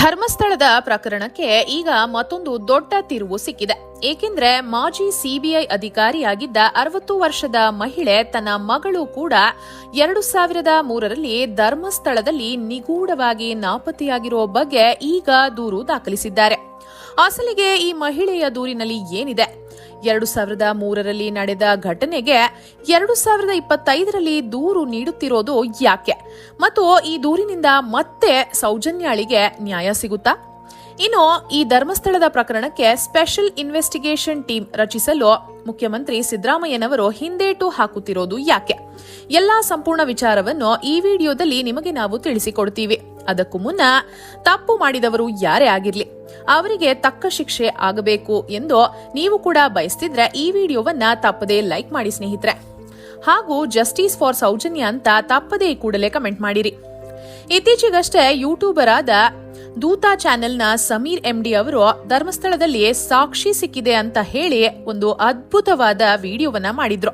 ಧರ್ಮಸ್ಥಳದ ಪ್ರಕರಣಕ್ಕೆ ಈಗ ಮತ್ತೊಂದು ದೊಡ್ಡ ತಿರುವು ಸಿಕ್ಕಿದೆ. ಏಕೆಂದ್ರೆ ಮಾಜಿ ಸಿಬಿಐ ಅಧಿಕಾರಿಯಾಗಿದ್ದ ಅರವತ್ತು ವರ್ಷದ ಮಹಿಳೆ ತನ್ನ ಮಗಳು ಕೂಡ ಎರಡು ಸಾವಿರದ ಮೂರರಲ್ಲಿ ಧರ್ಮಸ್ಥಳದಲ್ಲಿ ನಿಗೂಢವಾಗಿ ನಾಪತ್ತೆಯಾಗಿರುವ ಬಗ್ಗೆ ಈಗ ದೂರು ದಾಖಲಿಸಿದ್ದಾರೆ. ಅಸಲಿಗೆ ಈ ಮಹಿಳೆಯ ದೂರಿನಲ್ಲಿ ಏನಿದೆ? ಎರಡು ಸಾವಿರದ ಮೂರರಲ್ಲಿ ನಡೆದ ಘಟನೆಗೆ ಎರಡು ಸಾವಿರದ ಇಪ್ಪತ್ತೈದರಲ್ಲಿ ದೂರು ನೀಡುತ್ತಿರೋದು ಯಾಕೆ? ಮತ್ತು ಈ ದೂರಿನಿಂದ ಮತ್ತೆ ಸೌಜನ್ಯಾಳಿಗೆ ನ್ಯಾಯ ಸಿಗುತ್ತಾ? ಇನ್ನು ಈ ಧರ್ಮಸ್ಥಳದ ಪ್ರಕರಣಕ್ಕೆ ಸ್ಪೆಷಲ್ ಇನ್ವೆಸ್ಟಿಗೇಷನ್ ಟೀಮ್ ರಚಿಸಲು ಮುಖ್ಯಮಂತ್ರಿ ಸಿದ್ದರಾಮಯ್ಯನವರು ಹಿಂದೇಟು ಹಾಕುತ್ತಿರೋದು ಯಾಕೆ? ಎಲ್ಲಾ ಸಂಪೂರ್ಣ ವಿಚಾರವನ್ನು ಈ ವಿಡಿಯೋದಲ್ಲಿ ನಿಮಗೆ ನಾವು ತಿಳಿಸಿಕೊಡ್ತೀವಿ. ಅದಕ್ಕೂ ಮುನ್ನ ತಪ್ಪು ಮಾಡಿದವರು ಯಾರೇ ಆಗಿರ್ಲಿ, ಅವರಿಗೆ ತಕ್ಕ ಶಿಕ್ಷೆ ಆಗಬೇಕು ಎಂದು ನೀವು ಕೂಡ ಬಯಸ್ತಿದ್ರೆ ಈ ವಿಡಿಯೋವನ್ನ ತಪ್ಪದೇ ಲೈಕ್ ಮಾಡಿ ಸ್ನೇಹಿತರೆ. ಹಾಗೂ ಜಸ್ಟಿಸ್ ಫಾರ್ ಸೌಜನ್ಯ ಅಂತ ತಪ್ಪದೇ ಕೂಡಲೇ ಕಮೆಂಟ್ ಮಾಡಿರಿ. ಇತ್ತೀಚೆಗಷ್ಟೇ ಯೂಟ್ಯೂಬರ್ ಆದ ದೂತಾ ಚಾನೆಲ್ನ ಸಮೀರ್ ಎಂಡಿ ಅವರು ಧರ್ಮಸ್ಥಳದಲ್ಲಿ ಸಾಕ್ಷಿ ಸಿಕ್ಕಿದೆ ಅಂತ ಹೇಳಿ ಒಂದು ಅದ್ಭುತವಾದ ವಿಡಿಯೋವನ್ನ ಮಾಡಿದ್ರು.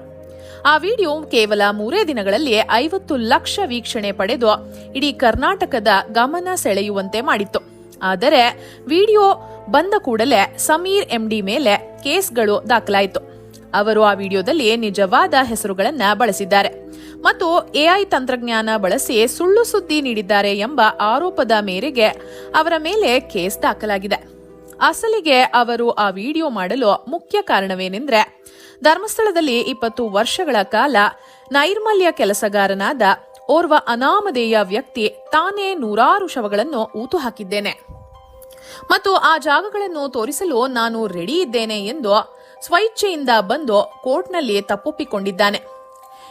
ಆ ವಿಡಿಯೋ ಕೇವಲ ಮೂರೇ ದಿನಗಳಲ್ಲಿ ಐವತ್ತು ಲಕ್ಷ ವೀಕ್ಷಣೆ ಪಡೆದು ಇಡೀ ಕರ್ನಾಟಕದ ಗಮನ ಸೆಳೆಯುವಂತೆ ಮಾಡಿತ್ತು. ಆದರೆ ವಿಡಿಯೋ ಬಂದ ಕೂಡಲೇ ಸಮೀರ್ ಎಂಡಿ ಮೇಲೆ ಕೇಸ್ಗಳು ದಾಖಲಾಯಿತು. ಅವರು ಆ ವಿಡಿಯೋದಲ್ಲಿ ನಿಜವಾದ ಹೆಸರುಗಳನ್ನು ಬಳಸಿದ್ದಾರೆ. ಮತ್ತು ಎಐ ತಂತ್ರಜ್ಞಾನ ಬಳಸಿ ಸುಳ್ಳು ಸುದ್ದಿ ನೀಡಿದ್ದಾರೆ ಎಂಬ ಆರೋಪದ ಮೇರೆಗೆ ಅವರ ಮೇಲೆ ಕೇಸ್ ದಾಖಲಾಗಿದೆ. ಅಸಲಿಗೆ ಅವರು ಆ ವಿಡಿಯೋ ಮಾಡಲು ಮುಖ್ಯ ಕಾರಣವೇನೆಂದರೆ, ಧರ್ಮಸ್ಥಳದಲ್ಲಿ ಇಪ್ಪತ್ತು ವರ್ಷಗಳ ಕಾಲ ನೈರ್ಮಲ್ಯ ಕೆಲಸಗಾರನಾದ ಓರ್ವ ಅನಾಮಧೇಯ ವ್ಯಕ್ತಿ ತಾನೇ ನೂರಾರು ಶವಗಳನ್ನು ಊತು ಹಾಕಿದ್ದೇನೆ. ಮತ್ತು ಆ ಜಾಗಗಳನ್ನು ತೋರಿಸಲು ನಾನು ರೆಡಿ ಇದ್ದೇನೆ ಎಂದು ಸ್ವಇಚ್ಛೆಯಿಂದ ಬಂದು ಕೋರ್ಟ್ನಲ್ಲಿ ತಪ್ಪೊಪ್ಪಿಕೊಂಡಿದ್ದಾನೆ.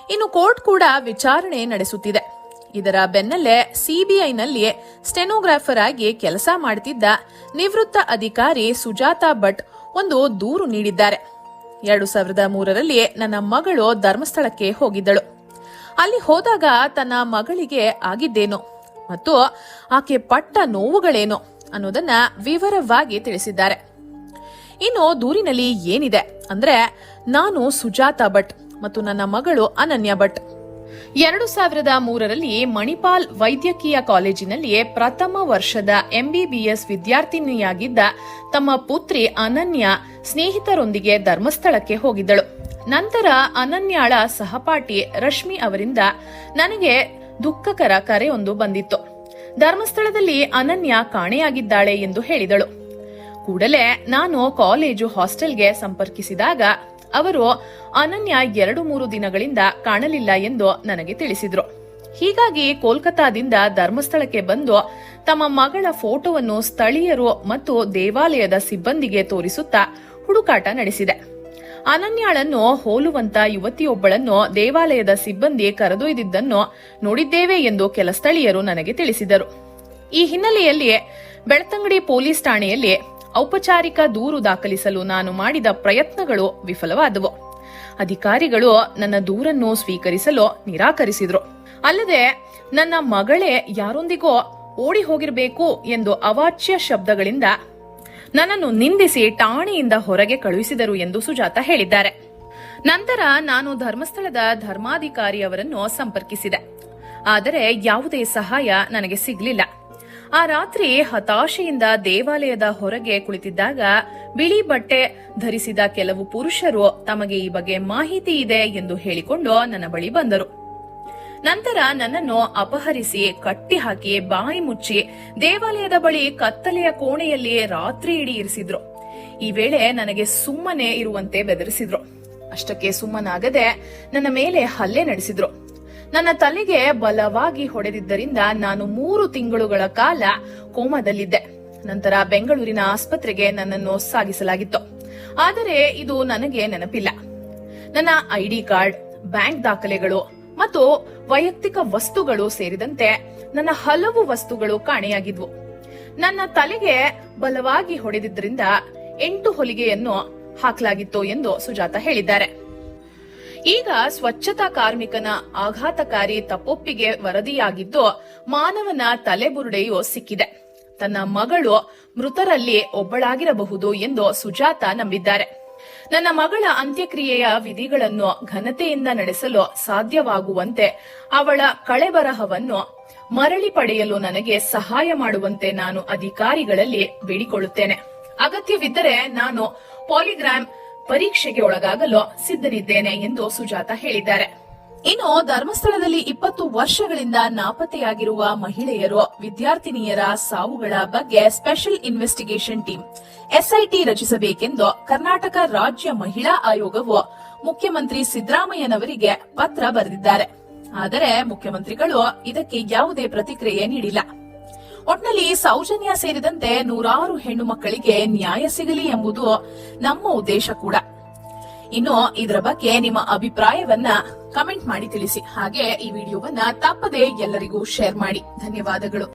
ಇನ್ನು ಕೋರ್ಟ್ ಕೂಡ ವಿಚಾರಣೆ ನಡೆಸುತ್ತಿದೆ. ಇದರ ಬೆನ್ನಲ್ಲೇ ಸಿಬಿಐನಲ್ಲಿ ಸ್ಟೆನೋಗ್ರಾಫರ್ ಆಗಿ ಕೆಲಸ ಮಾಡುತ್ತಿದ್ದ ನಿವೃತ್ತ ಅಧಿಕಾರಿ ಸುಜಾತಾ ಭಟ್ ಒಂದು ದೂರು ನೀಡಿದ್ದಾರೆ. ಎರಡು ಸಾವಿರದ ಮೂರರಲ್ಲಿ ನನ್ನ ಮಗಳು ಧರ್ಮಸ್ಥಳಕ್ಕೆ ಹೋಗಿದ್ದಳು. ಅಲ್ಲಿ ಹೋದಾಗ ತನ್ನ ಮಗಳಿಗೆ ಆಗಿದ್ದೇನು ಮತ್ತು ಆಕೆ ಪಟ್ಟ ನೋವುಗಳೇನು ಅನ್ನೋದನ್ನ ವಿವರವಾಗಿ ತಿಳಿಸಿದ್ದಾರೆ. ಇನ್ನು ದೂರಿನಲ್ಲಿ ಏನಿದೆ ಅಂದ್ರೆ ನಾನು ಸುಜಾತಾ ಭಟ್. ಮತ್ತು ನನ್ನ ಮಗಳು ಅನನ್ಯ ಭಟ್. ಎರಡು ಸಾವಿರದ ಮೂರರಲ್ಲಿ ಮಣಿಪಾಲ್ ವೈದ್ಯಕೀಯ ಕಾಲೇಜಿನಲ್ಲಿಯೇ ಪ್ರಥಮ ವರ್ಷದ ಎಂಬಿಬಿಎಸ್ ವಿದ್ಯಾರ್ಥಿನಿಯಾಗಿದ್ದ ತಮ್ಮ ಪುತ್ರಿ ಅನನ್ಯ ಸ್ನೇಹಿತರೊಂದಿಗೆ ಧರ್ಮಸ್ಥಳಕ್ಕೆ ಹೋಗಿದ್ದಳು. ನಂತರ ಅನನ್ಯಾಳ ಸಹಪಾಠಿ ರಶ್ಮಿ ಅವರಿಂದ ನನಗೆ ದುಃಖಕರ ಕರೆಯೊಂದು ಬಂದಿತ್ತು. ಧರ್ಮಸ್ಥಳದಲ್ಲಿ ಅನನ್ಯ ಕಾಣೆಯಾಗಿದ್ದಾಳೆ ಎಂದು ಹೇಳಿದಳು. ಕೂಡಲೇ ನಾನು ಕಾಲೇಜು ಹಾಸ್ಟೆಲ್ಗೆ ಸಂಪರ್ಕಿಸಿದಾಗ ಅವರು ಅನನ್ಯ ಎರಡು ಮೂರು ದಿನಗಳಿಂದ ಕಾಣಲಿಲ್ಲ ಎಂದು ನನಗೆ ತಿಳಿಸಿದ್ರು. ಹೀಗಾಗಿ ಕೋಲ್ಕತ್ತಾದಿಂದ ಧರ್ಮಸ್ಥಳಕ್ಕೆ ಬಂದು ತಮ್ಮ ಮಗಳ ಫೋಟೋವನ್ನು ಸ್ಥಳೀಯರು ಮತ್ತು ದೇವಾಲಯದ ಸಿಬ್ಬಂದಿಗೆ ತೋರಿಸುತ್ತಾ ಹುಡುಕಾಟ ನಡೆಸಿದೆ. ಅನನ್ಯಾಳನ್ನು ಹೋಲುವಂತ ಯುವತಿಯೊಬ್ಬಳನ್ನು ದೇವಾಲಯದ ಸಿಬ್ಬಂದಿ ಕರೆದೊಯ್ದಿದ್ದನ್ನು ನೋಡಿದ್ದೇವೆ ಎಂದು ಕೆಲ ಸ್ಥಳೀಯರು ನನಗೆ ತಿಳಿಸಿದರು. ಈ ಹಿನ್ನೆಲೆಯಲ್ಲಿ ಬೆಳ್ತಂಗಡಿ ಪೊಲೀಸ್ ಠಾಣೆಯಲ್ಲಿ ಔಪಚಾರಿಕ ದೂರು ದಾಖಲಿಸಲು ನಾನು ಮಾಡಿದ ಪ್ರಯತ್ನಗಳು ವಿಫಲವಾದವು. ಅಧಿಕಾರಿಗಳು ನನ್ನ ದೂರನ್ನು ಸ್ವೀಕರಿಸಲು ನಿರಾಕರಿಸಿದ್ರು. ಅಲ್ಲದೆ ನನ್ನ ಮಗಳೇ ಯಾರೊಂದಿಗೋ ಓಡಿ ಹೋಗಿರಬೇಕು ಎಂದು ಅವಾಚ್ಯ ಶಬ್ದಗಳಿಂದ ನನ್ನನ್ನು ನಿಂದಿಸಿ ಠಾಣೆಯಿಂದ ಹೊರಗೆ ಕಳುಹಿಸಿದರು ಎಂದು ಸುಜಾತ ಹೇಳಿದ್ದಾರೆ. ನಂತರ ನಾನು ಧರ್ಮಸ್ಥಳದ ಧರ್ಮಾಧಿಕಾರಿ ಅವರನ್ನು ಸಂಪರ್ಕಿಸಿದೆ. ಆದರೆ ಯಾವುದೇ ಸಹಾಯ ನನಗೆ ಸಿಗಲಿಲ್ಲ. ಆ ರಾತ್ರಿ ಹತಾಶೆಯಿಂದ ದೇವಾಲಯದ ಹೊರಗೆ ಕುಳಿತಿದ್ದಾಗ ಬಿಳಿ ಬಟ್ಟೆ ಧರಿಸಿದ ಕೆಲವು ಪುರುಷರು ತಮಗೆ ಈ ಬಗ್ಗೆ ಮಾಹಿತಿ ಇದೆ ಎಂದು ಹೇಳಿಕೊಂಡು ನನ್ನ ಬಳಿ ಬಂದರು. ನಂತರ ನನ್ನನ್ನು ಅಪಹರಿಸಿ ಕಟ್ಟಿ ಹಾಕಿ ಬಾಯಿ ಮುಚ್ಚಿ ದೇವಾಲಯದ ಬಳಿ ಕತ್ತಲೆಯ ಕೋಣೆಯಲ್ಲಿ ರಾತ್ರಿ ಇಡೀ ಇರಿಸಿದ್ರು. ಈ ವೇಳೆ ನನಗೆ ಸುಮ್ಮನೆ ಇರುವಂತೆ ಬೆದರಿಸಿದ್ರು. ಅಷ್ಟಕ್ಕೆ ಸುಮ್ಮನಾಗದೆ ನನ್ನ ಮೇಲೆ ಹಲ್ಲೆ ನಡೆಸಿದ್ರು. ನನ್ನ ತಲೆಗೆ ಬಲವಾಗಿ ಹೊಡೆದಿದ್ದರಿಂದ ನಾನು ಮೂರು ತಿಂಗಳುಗಳ ಕಾಲ ಕೋಮಾದಲ್ಲಿದ್ದೆ. ನಂತರ ಬೆಂಗಳೂರಿನ ಆಸ್ಪತ್ರೆಗೆ ನನ್ನನ್ನು ಸಾಗಿಸಲಾಗಿತ್ತು. ಆದರೆ ಇದು ನನಗೆ ನೆನಪಿಲ್ಲ. ನನ್ನ ಐಡಿ ಕಾರ್ಡ್, ಬ್ಯಾಂಕ್ ದಾಖಲೆಗಳು ಮತ್ತು ವೈಯಕ್ತಿಕ ವಸ್ತುಗಳು ಸೇರಿದಂತೆ ನನ್ನ ಹಲವು ವಸ್ತುಗಳು ಕಾಣೆಯಾಗಿದ್ವು. ನನ್ನ ತಲೆಗೆ ಬಲವಾಗಿ ಹೊಡೆದಿದ್ದರಿಂದ ಎಂಟು ಹೊಲಿಗೆಯನ್ನು ಹಾಕಲಾಗಿತ್ತು ಎಂದು ಸುಜಾತ ಹೇಳಿದ್ದಾರೆ. ಈಗ ಸ್ವಚ್ಛತಾ ಕಾರ್ಮಿಕನ ಆಘಾತಕಾರಿ ತಪ್ಪೊಪ್ಪಿಗೆ ವರದಿಯಾಗಿದ್ದು ಮಾನವನ ತಲೆಬುರುಡೆಯು ಸಿಕ್ಕಿದೆ. ತನ್ನ ಮಗಳು ಮೃತರಲ್ಲಿ ಒಬ್ಬಳಾಗಿರಬಹುದು ಎಂದು ಸುಜಾತ ನಂಬಿದ್ದಾರೆ. ನನ್ನ ಮಗಳ ಅಂತ್ಯಕ್ರಿಯೆಯ ವಿಧಿಗಳನ್ನು ಘನತೆಯಿಂದ ನಡೆಸಲು ಸಾಧ್ಯವಾಗುವಂತೆ ಅವಳ ಕಳೆಬರಹವನ್ನು ಮರಳಿ ಪಡೆಯಲು ನನಗೆ ಸಹಾಯ ಮಾಡುವಂತೆ ನಾನು ಅಧಿಕಾರಿಗಳಲ್ಲಿ ಬೇಡಿಕೊಳ್ಳುತ್ತೇನೆ. ಅಗತ್ಯವಿದ್ದರೆ ನಾನು ಪಾಲಿಗ್ರಾಮ್ ಪರೀಕ್ಷೆಗೆ ಒಳಗಾಗಲು ಸಿದ್ಧನಿದ್ದೇನೆ ಎಂದು ಸುಜಾತ ಹೇಳಿದ್ದಾರೆ. ಇನ್ನು ಧರ್ಮಸ್ಥಳದಲ್ಲಿ ಇಪ್ಪತ್ತು ವರ್ಷಗಳಿಂದ ನಾಪತ್ತೆಯಾಗಿರುವ ಮಹಿಳೆಯರು ವಿದ್ಯಾರ್ಥಿನಿಯರ ಸಾವುಗಳ ಬಗ್ಗೆ ಸ್ಪೆಷಲ್ ಇನ್ವೆಸ್ಟಿಗೇಷನ್ ಟೀಮ್ ಎಸ್ಐಟಿ ರಚಿಸಬೇಕೆಂದು ಕರ್ನಾಟಕ ರಾಜ್ಯ ಮಹಿಳಾ ಆಯೋಗವು ಮುಖ್ಯಮಂತ್ರಿ ಸಿದ್ದರಾಮಯ್ಯನವರಿಗೆ ಪತ್ರ ಬರೆದಿದ್ದಾರೆ. ಆದರೆ ಮುಖ್ಯಮಂತ್ರಿಗಳು ಇದಕ್ಕೆ ಯಾವುದೇ ಪ್ರತಿಕ್ರಿಯೆ ನೀಡಿಲ್ಲ. ಒಟ್ನಲ್ಲಿ ಸೌಜನ್ಯ ಸೇರಿದಂತೆ ನೂರಾರು ಹೆಣ್ಣು ಮಕ್ಕಳಿಗೆ ನ್ಯಾಯ ಸಿಗಲಿ ಎಂಬುದು ನಮ್ಮ ಉದ್ದೇಶ ಕೂಡ. ಇನ್ನು ಇದರ ಬಗ್ಗೆ ನಿಮ್ಮ ಅಭಿಪ್ರಾಯವನ್ನ ಕಮೆಂಟ್ ಮಾಡಿ ತಿಳಿಸಿ. ಹಾಗೆ ಈ ವಿಡಿಯೋವನ್ನ ತಪ್ಪದೆ ಎಲ್ಲರಿಗೂ ಶೇರ್ ಮಾಡಿ. ಧನ್ಯವಾದಗಳು.